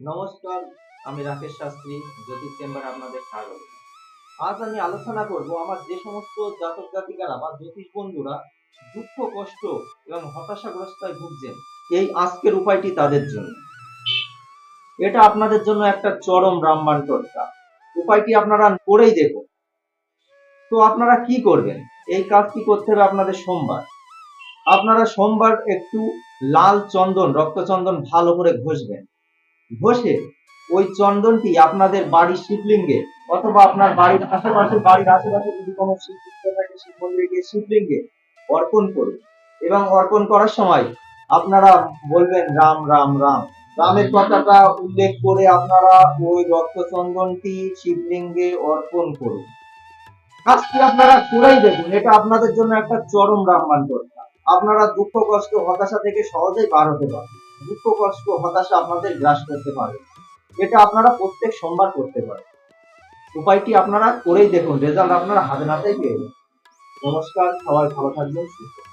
নমস্কার, আমি রাকেশ শাস্ত্রী, জ্যোতিষ চেম্বারে আপনাদের স্বাগত। আজ আমি আলোচনা করব আমার যে সমস্ত জাতক জাতিকারা বা জ্যোতিষ বন্ধুরা দুঃখ, কষ্ট এবং হতাশাগ্রস্তায় ভুগছেন, এই আজকের উপায়টি তাদের জন্য। এটা আপনাদের জন্য একটা চরম টটকা। উপায়টি আপনারা করেই দেখুন। তো আপনারা কি করবেন? এই কাজটি করতে হবে আপনাদের সোমবার? আপনারা সোমবার একটু লাল চন্দন রক্তচন্দন ভালো করে ঘষবেন। ঘষে ওই চন্দনটি আপনাদের বাড়ির শিবলিঙ্গে অথবা আপনার বাড়ির আশেপাশে বাড়ির আশেপাশে যদি কোনো শিবলিঙ্গ থাকে, শিব মন্দিরে গিয়ে শিবলিঙ্গে অর্পণ করুন। এবং অর্পণ করার সময় আপনারা বলবেন, রাম রাম রাম। রামের কথাটা উল্লেখ করে আপনারা ওই রক্তচন্দনটি শিবলিঙ্গে অর্পণ করুন। কাজটি আপনারা করেই দেখুন। এটা আপনাদের জন্য একটা চরম রামবান আপনারা দুঃখ, কষ্ট, হতাশা থেকে সহজেই বার হতে পারবেন। দুঃখ কষ্ট হতাশা আপনাদের গ্রাস করতে পারে। এটা আপনারা প্রত্যেক সোমবার করতে পারেন। উপায়টি আপনারা করেই দেখুন, রেজাল্ট আপনারা হাতে নাতেই পেয়ে নমস্কার, সবাই ভালো থাকবেন, সুস্থ।